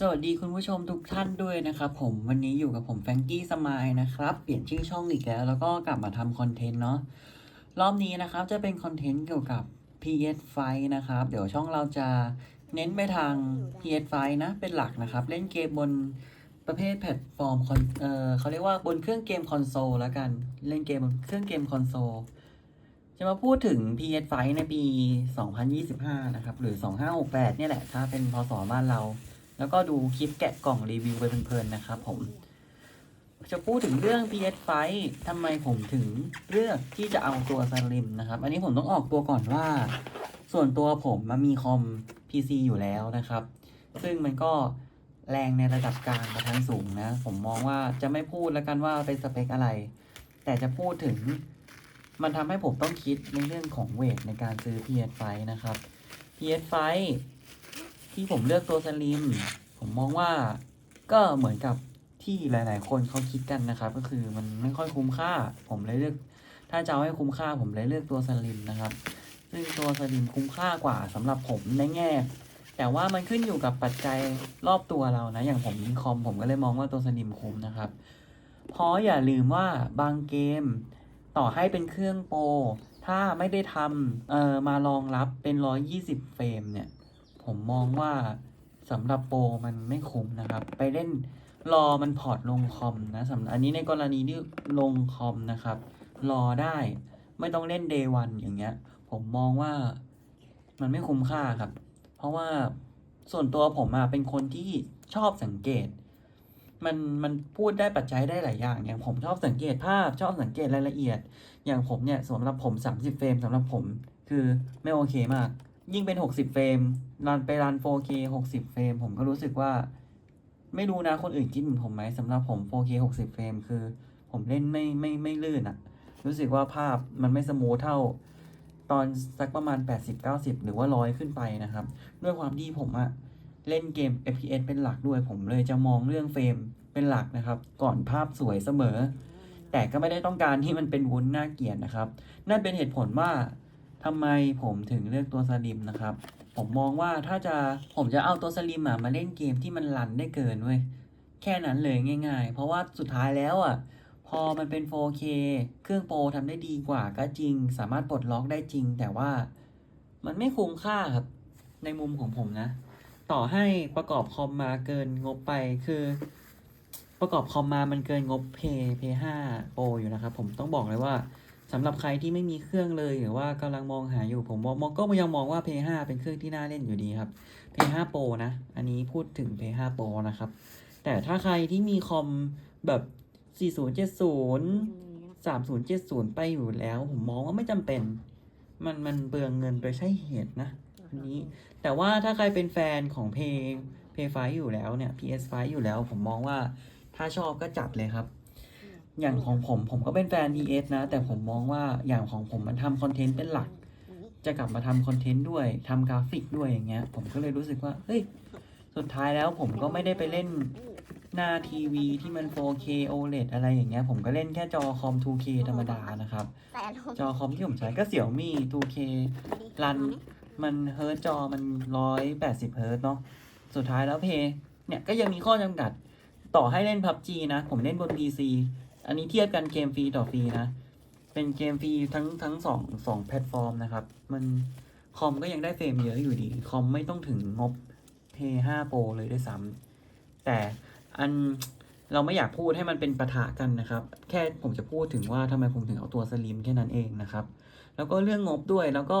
สวัสดีคุณผู้ชมทุกท่านด้วยนะครับผมวันนี้อยู่กับผมแฟรงกี้สมายนะครับ เปลี่ยนชื่อช่องอีกแล้ว แล้วก็กลับมาทำคอนเทนต์เนาะรอบนี้นะครับจะเป็นคอนเทนต์เกี่ยวกับ PS ไฟนะครับ เดี๋ยวช่องเราจะเน้นไปทาง PS ไฟนะ เป็นหลักนะครับ เล่นเกมบนประเภทแพลตฟอร์มคอนเออเขาเรียกว่าบนเครื่องเกมคอนโซลแล้วกันเล่นเกมบนเครื่องเกมคอนโซลจะมาพูดถึง PS ไฟในปี 2025 นะครับ หรือ 2568 เนี่ยแหละ ถ้าเป็นพศบ้านเรา แล้วก็ดูคลิปแกะกล่องรีวิวไปเพลินๆนะครับผม จะพูดถึงเรื่อง PS5 ทำไมผมถึงเลือกที่จะเอาตัวสลิมนะครับ อันนี้ผมต้องออกตัวก่อนว่า ส่วนตัวผมมันมีคอม PC อยู่แล้วนะครับ ซึ่งมันก็แรงในระดับกลางไปทางสูงนะ ผมมองว่าจะไม่พูดแล้วกันว่าเป็นสเปคอะไร แต่จะพูดถึงมันทำให้ผมต้องคิดในเรื่องของเวทในการซื้อ PS5 นะครับ PS5 ที่ผมเลือกตัวสลิมผมมองว่าก็เหมือนกับที่หลาย ๆ คนเขาคิดกันนะครับ ก็คือมันไม่ค่อยคุ้มค่า ผมเลยเลือก ถ้าจะเอาให้คุ้มค่าผมเลยเลือกตัวสลิมนะครับ ซึ่งตัวสลิมคุ้มค่ากว่าสำหรับผมในแง่ แต่ว่ามันขึ้นอยู่กับปัจจัยรอบตัวเรานะ อย่างผมยิงคอมผมก็เลยมองว่าตัวสลิมคุ้มนะครับ เพราะอย่าลืมว่าบางเกมต่อให้เป็นเครื่องโปรถ้าไม่ได้ทำเอ่อมารองรับเป็น 120 เฟรมเนี่ย ผมมองว่าสำหรับโปรมันไม่คุ้มนะครับ ไปเล่นรอมันพอร์ตลงคอมนะสำหรับอันนี้ในกรณีที่ลงคอมนะครับ รอได้ไม่ต้องเล่น day one อย่างเงี้ย ผมมองว่ามันไม่คุ้มค่าครับ เพราะว่าส่วนตัวผมอะเป็นคนที่ชอบสังเกต มันมันพูดได้ปัจจัยได้หลายอย่าง อย่างผมชอบสังเกตภาพชอบสังเกตรายละเอียด อย่างผมเนี่ยสำหรับผม 30 เฟรมสำหรับผม คือไม่โอเคมาก ยิ่งเป็น 60 เฟรม รันไปรัน 4K 60 เฟรม ผมก็รู้สึกว่า ไม่รู้นะคนอื่นคิดเหมือนผมไหมสำหรับผม 4K 60 เฟรม คือ ผมเล่นไม่ไม่ไม่ลื่นอะรู้สึกว่าภาพมันไม่สมูทเท่า ตอนสักประมาณ 80-90 หรือว่าร้อยขึ้นไปนะครับ ด้วยความที่ผมอะเล่นเกม FPS เป็นหลักด้วย ผมเลยจะมองเรื่องเฟรมเป็นหลักนะครับ ก่อนภาพสวยเสมอ แต่ก็ไม่ได้ต้องการที่มันเป็นวุ้นน่าเกลียดนะครับ นั่นเป็นเหตุผลว่าทำไมผมถึงเลือกตัวสลิมนะครับ ผมมองว่าถ้าจะผมจะเอาตัวสลิมอะมาเล่นเกมที่มันรันได้เกินเว้ยแค่นั้นเลยง่าย ๆ เพราะว่าสุดท้ายแล้วอะ พอมันเป็น 4K เครื่องโปรทำได้ดีกว่าก็จริง สามารถปลดล็อกได้จริง แต่ว่ามันไม่คุ้มค่าครับ ในมุมของผมนะ ต่อให้ประกอบคอมมาเกินงบไปคือ ประกอบคอมมามันเกินงบ p p 5 Pro อยู่นะครับ ผมต้องบอกเลยว่า สำหรับใครที่ไม่มีเครื่องเลยหรือว่ากำลังมองหาอยู่ผมมองก็ยังมองว่า p 5เป็นเครื่องที่น่าเล่นอยู่ดีครับ p 5 Pro นะ อันนี้พูดถึง p 5 Pro นะครับ แต่ถ้าใครที่มีคอมแบบ 4070 3070 ไปอยู่แล้ว ผมมองว่าไม่จำเป็น มันมันเบืองเงินโดยใช่เหตุนะอันนี้ แต่ว่าถ้าใครเป็นแฟนของเพย์เพย์ไฟอยู่แล้วเนี่ย PS5 อยู่แล้ว ผมมองว่าถ้าชอบก็จัดเลยครับ อย่างของผมผมก็เป็นแฟน PS นะ แต่ผมมองว่าอย่างของผมมันทำคอนเทนต์เป็นหลัก จะกลับมาทำคอนเทนต์ด้วยทำกราฟิกด้วยอย่างเงี้ย ผมก็เลยรู้สึกว่า เฮ้ย สุดท้ายแล้วผมก็ไม่ได้ไปเล่นหน้าทีวีที่มัน 4K OLED อะไรอย่างเงี้ย ผมก็เล่นแค่จอคอม 2K ธรรมดานะครับ จอคอมที่ผมใช้ก็เสี่ยวมี่ 2K รัน มันเฮิร์ตจอมันร้อยแปดสิบเฮิร์ตเนาะ สุดท้ายแล้วเพย์เนี่ยก็ยังมีข้อจำกัด ต่อให้เล่น PUBG นะ ผมเล่นบน PC อันนี้เทียบกันเกมฟรีต่อฟรีนะ เป็นเกมฟรีทั้งทั้งสองสองแพลตฟอร์มนะครับ มันคอมก็ยังได้เฟรมเยอะอยู่ดี คอมไม่ต้องถึงงบ p 5 Pro เลยด้วยซ้ำแต่อันเราไม่อยากพูดให้มันเป็นปะทะกันนะครับ แค่ผมจะพูดถึงว่าทำไมผมถึงเอาตัวสลิมแค่นั้นเองนะครับ แล้วก็เรื่องงบด้วยแล้วก็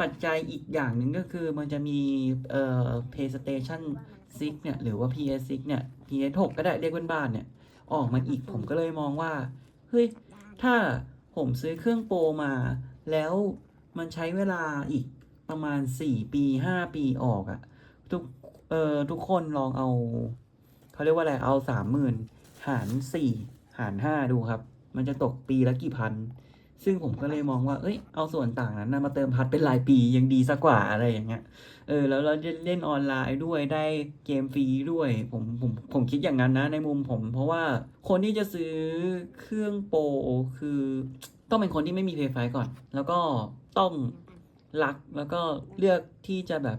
ปัจจัยอีกอย่างหนึ่งก็คือมันจะมีเอ่อ PlayStation 6เนี่ยหรือว่า PS6 เนี่ย PS6 ก็ได้เรียกบ้านๆเนี่ย ออกมาอีกผมก็เลยมองว่า เฮ้ย ถ้าผมซื้อเครื่องโปรมา แล้วมันใช้เวลาอีกประมาณ 4 ปี 5 ปีออกอะทุกเอ่อทุกคนลองเอา เขาเรียกว่าอะไรเอาสามหมื่นหารสี่หารห้าดูครับ มันจะตกปีละกี่พัน ซึ่งผมก็เลยมองว่า เอ้ย เอาส่วนต่างนั้นนะมาเติมพัดเป็นรายปียังดีสักกว่าอะไรอย่างเงี้ย เออ แล้วเราจะเล่นออนไลน์ด้วยได้เกมฟรีด้วย ผมผมผมคิดอย่างนั้นนะในมุมผม เพราะว่าคนที่จะซื้อเครื่องโปรคือต้องเป็นคนที่ไม่มีเพย์ไฟก่อน แล้วก็ต้องรักแล้วก็เลือกที่จะแบบ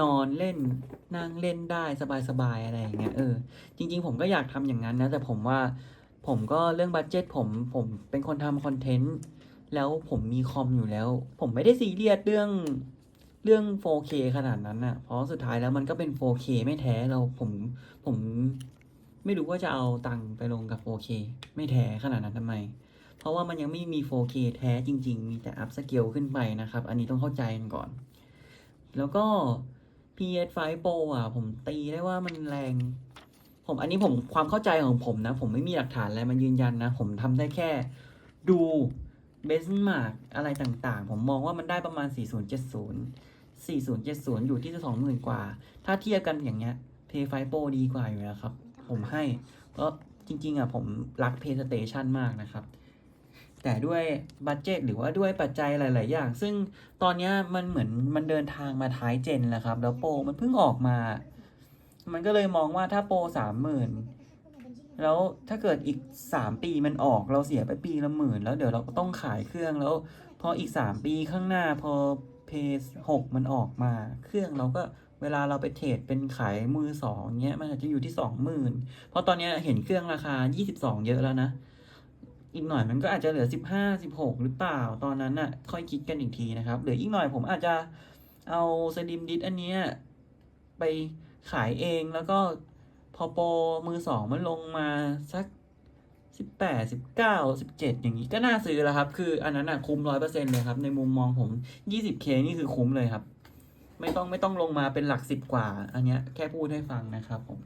นอนเล่นนั่งเล่นได้สบายๆอะไรอย่างเงี้ยเออจริง ๆ ผมก็อยากทำอย่างนั้นนะแต่ผมว่า ผมก็เรื่องบัตเจ็ตผมผมเป็นคนทำคอนเทนต์แล้วผมมีคอมอยู่แล้ว ผมไม่ได้ซีเรียสเรื่องเรื่อง 4K ขนาดนั้นน่ะเพราะสุดท้ายแล้วมันก็เป็น 4K ไม่แท้เราผมผมไม่รู้ว่าจะเอาตังค์ไปลงกับ 4K ไม่แท้ขนาดนั้นทำไม เพราะว่ามันยังไม่มี 4K แท้จริง ๆ มีแต่อัพสเกลขึ้นไปนะครับ อันนี้ต้องเข้าใจกันก่อน แล้วก็ PS5 Pro อะ ผมตีได้ว่ามันแรง ผมอันนี้ผมความเข้าใจของผมนะ ผมไม่มีหลักฐานอะไรมายืนยันนะ ผมทำได้แค่ดูเบสมาร์กอะไรต่างๆ ผมมองว่ามันได้ประมาณ 4070 4070 อยู่ที่ 20,000 กว่า ถ้าเทียบกันอย่างเงี้ย PS5 Pro ดีกว่าอยู่แล้วครับ ผมให้เพราะจริง ๆอะผมรัก PlayStation มากนะครับ แต่ด้วยบัตเจตหรือว่าด้วยปัจจัยหลาย ๆ อย่าง ซึ่งตอนเนี้ยมันเหมือนมันเดินทางมาท้ายเจนแล้วครับ แล้วโปรมันเพิ่งออกมา มันก็เลยมองว่าถ้าโปรสามหมื่นแล้วถ้าเกิดอีกสามปีมันออกเราเสียไปปีละหมื่นแล้วเดี๋ยวเราก็ต้องขายเครื่องแล้ว พออีกสามปีข้างหน้าพอเพย์หกมันออกมา เครื่องเราก็เวลาเราไปเทรดเป็นขายมือสองเงี้ยมันอาจจะอยู่ที่สองหมื่นเพราะตอนนี้เห็นเครื่องราคายี่สิบสองเยอะแล้วนะ อีกหน่อยมันก็อาจจะเหลือสิบห้าสิบหกหรือเปล่าตอนนั้นน่ะ ค่อยคิดกันอีกทีนะครับเหลืออีกหน่อยผมอาจจะเอาสลิมดิสอันเนี้ยไป ขายเองแล้วก็พอโปรมือสองมันลงมาสักสิบแปดสิบเก้าสิบเจ็ดอย่างนี้ก็น่าซื้อแล้วครับ คืออันนั้นอะคุ้มร้อยเปอร์เซ็นเลยครับ ในมุมมองผมยี่สิบเคนี่คือคุ้มเลยครับ ไม่ต้องไม่ต้องลงมาเป็นหลักสิบกว่า อันเนี้ยแค่พูดให้ฟังนะครับผม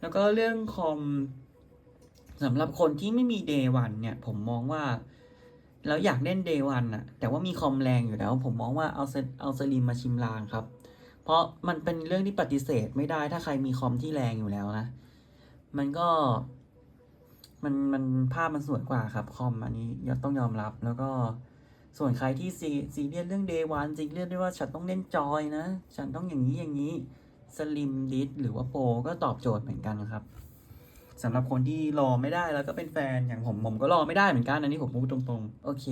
แล้วก็เรื่องคอมสำหรับคนที่ไม่มี day one เนี่ย ผมมองว่าแล้วอยากเล่น day one อะแต่ว่ามีคอมแรงอยู่แล้ว ผมมองว่าเอาเซเอาสลิมมาชิมลางครับ ราะมันเป็นเรื่องที่ปฏิเสธไม่ได้ถ้าใครมีคอมที่แรงอยู่แล้วนะ มันก็ มันมันภาพมันสวยกว่าครับคอมอันนี้ยต้องยอมรับแล้วก็ส่วนใครที่ซีซีเรียสเรื่อง day one ซีเรียสด้วยว่าฉันต้องเล่นจอยนะ ฉันต้องอย่างนี้อย่างนี้สลิมดิสหรือว่าโปรก็ตอบโจทย์เหมือนกันครับสำหรับคนที่รอไม่ได้แล้วก็เป็นแฟนอย่างผมผมก็รอไม่ได้เหมือนกัน อันนี้ผมพูดตรงๆ โอเค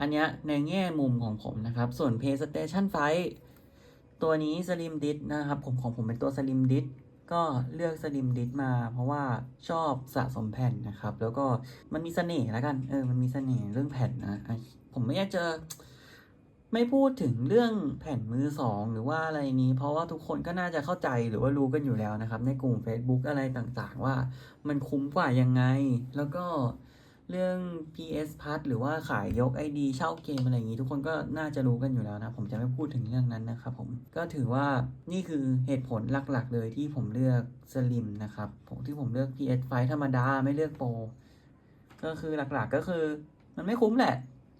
อันเนี้ยในแง่มุมของผมนะครับ ส่วน PlayStation 5 ตัวนี้ Slim d i s นะครับผมของผมเป็นตัว Slim d i s ก็เลือก Slim d i s มา เพราะว่าชอบสะสมแผ่นนะครับ แล้วก็มันมีเสน่ห์ล้วกันเออมันมีเสน่ห์เรื่องแผ่นนะอะผมไม่อยากจะไม่พูดถึงเรื่องแผ่นมือสองหรือว่าอะไรนี้ เพราะว่าทุกคนก็น่าจะเข้าใจหรือว่ารู้กันอยู่แล้วนะครับ ในกลุ่ม Facebook อะไรต่างๆ ว่ามันคุ้มกว่ายังไง แล้วก็ เรื่อง PS Plus หรือว่าขายยก ID เช่าเกมอะไรอย่างนี้ ทุกคนก็น่าจะรู้กันอยู่แล้วนะ ผมจะไม่พูดถึงเรื่องนั้นนะครับผมก็ถือว่านี่คือเหตุผลหลักๆ เลยที่ผมเลือก Slim นะครับผมที่ผมเลือก PS 5ธรรมดาไม่เลือกโปรก็คือหลักๆก็คือมันไม่คุ้มแหละ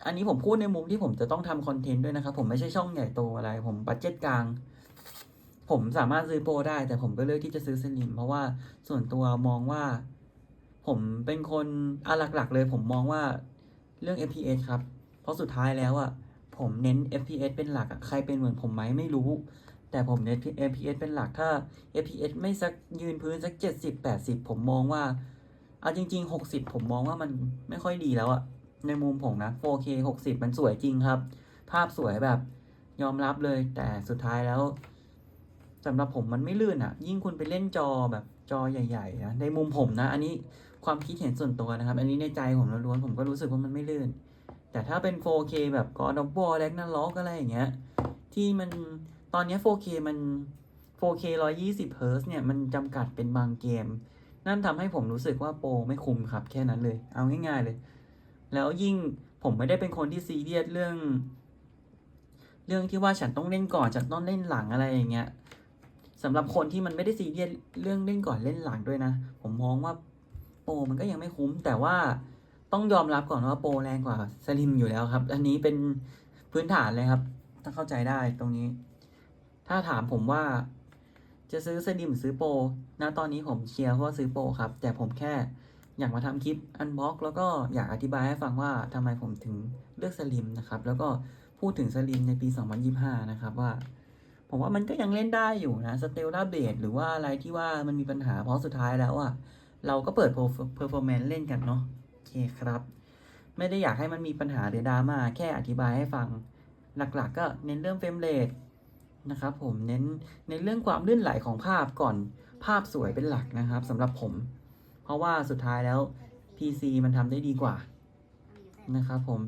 อันนี้ผมพูดในมุมที่ผมจะต้องทำคอนเทนต์ด้วยนะครับ ผมไม่ใช่ช่องใหญ่โตอะไร ผมบัตเจ็ตกลาง ผมสามารถซื้อโปรได้ แต่ผมก็เลือกที่จะซื้อสลิมเพราะว่าส่วนตัวมองว่า ผมเป็นคนอะหลัก ๆ เลยผมมองว่าเรื่อง FPS ครับ เพราะสุดท้ายแล้วอะผมเน้น FPS เป็นหลักอะใครเป็นเหมือนผมไหมไม่รู้ แต่ผมเน้น FPS เป็นหลักถ้า FPS ไม่สักยืนพื้นสัก 70 80 ผมมองว่าเอาจริง ๆ 60 ผมมองว่ามันไม่ค่อยดีแล้วอะในมุมผมนะ 4K 60 มันสวยจริงครับ ภาพสวยแบบยอมรับเลย แต่สุดท้ายแล้วสำหรับผมมันไม่ลื่นอะยิ่งคุณไปเล่นจอแบบจอใหญ่ๆนะในมุมผมนะ อันนี้ ความคิดเห็นส่วนตัวนะครับ อันนี้ในใจผมล้วนผมก็รู้สึกว่ามันไม่ลื่น แต่ถ้าเป็น 4K แบบ God of War Ragnarok อกอะไรอย่างเงี้ย ที่มันตอนนี้ 4K มัน 4K 120 Hz เนี่ยมันจำกัดเป็นบางเกม นั่นทำให้ผมรู้สึกว่าโปรไม่คุ้มครับ แค่นั้นเลย เอาง่ายๆเลย แล้วยิ่งผมไม่ได้เป็นคนที่ซีเรียสเรื่อง เรื่องที่ว่าฉันต้องเล่นก่อนฉันต้องเล่นหลังอะไรอย่างเงี้ยสำหรับคนที่มันไม่ได้ซีเรียสเรื่องเล่นก่อนเล่นหลังด้วยนะ ผมมองว่า รมันก็ยังไม่คุ้ม แต่ว่าต้องยอมรับก่อนว่าโปรแรงกว่าสลิมอยู่แล้วครับ อันนี้เป็นพื้นฐานเลยครับ ถ้าเข้าใจได้ตรงนี้ ถ้าถามผมว่าจะซื้อสลิมหรือซื้อโปรนะตอนนี้ผมเชียร์ว่าซื้อโปรครับ แต่ผมแค่อยากมาทำคลิปอันบ็อกแล้วก็อยากอธิบายให้ฟังว่าทำไมผมถึงเลือกสลิมนะครับ แล้วก็พูดถึงสลิมในปี 2025 นะครับว่า ผมว่ามันก็ยังเล่นได้อยู่นะสเตล l าเบดหรือว่าอะไรที่ว่ามันมีปัญหาเพราะสุดท้ายแล้วอะ เราก็เปิดเพอร์ฟอร์แมนซ์เล่นกันเนาะโอเคครับ ไม่ได้อยากให้มันมีปัญหาหรือดราม่าแค่อธิบายให้ฟัง หลักๆก็เน้นเรื่องเฟรมเรทนะครับผมเน้นในเรื่องความลื่นไหลของภาพก่อนภาพสวยเป็นหลักนะครับสำหรับผม เพราะว่าสุดท้ายแล้ว PC มันทำได้ดีกว่านะครับผม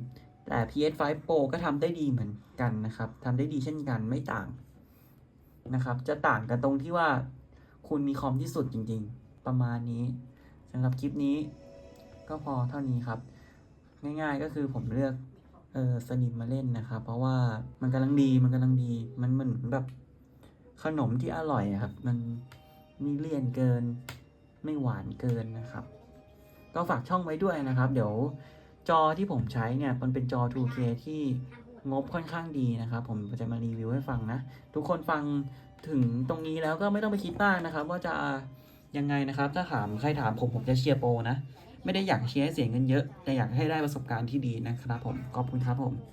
แต่ PS5 Pro ก็ทำได้ดีเหมือนกันนะครับทำได้ดีเช่นกันไม่ต่างนะครับ จะต่างกันตรงที่ว่าคุณมีคอมที่สุดจริง ๆ ประมาณนี้สำหรับคลิปนี้ก็พอเท่านี้ครับ ง่ายๆก็คือผมเลือกเออสลิมมาเล่นนะครับ เพราะว่ามันกำลังดีมันกำลังดีมันเหมือนแบบขนมที่อร่อยครับ มันไม่เลี่ยนเกิน ไม่หวานเกินนะครับ ก็ฝากช่องไว้ด้วยนะครับ เดี๋ยวจอที่ผมใช้เนี่ยมันเป็นจอ 2K ที่งบค่อนข้างดีนะครับ ผมจะมารีวิวให้ฟังนะ ทุกคนฟังถึงตรงนี้แล้วก็ไม่ต้องไปคิดมากนะครับ ว่าจะ ยังไงนะครับ ถ้าถามใครถามผมผมจะเชียร์โปรนะ ไม่ได้อยากเชียร์ให้เสียเงินเยอะ แต่อยากให้ได้ประสบการณ์ที่ดีนะครับผมขอบคุณครับผม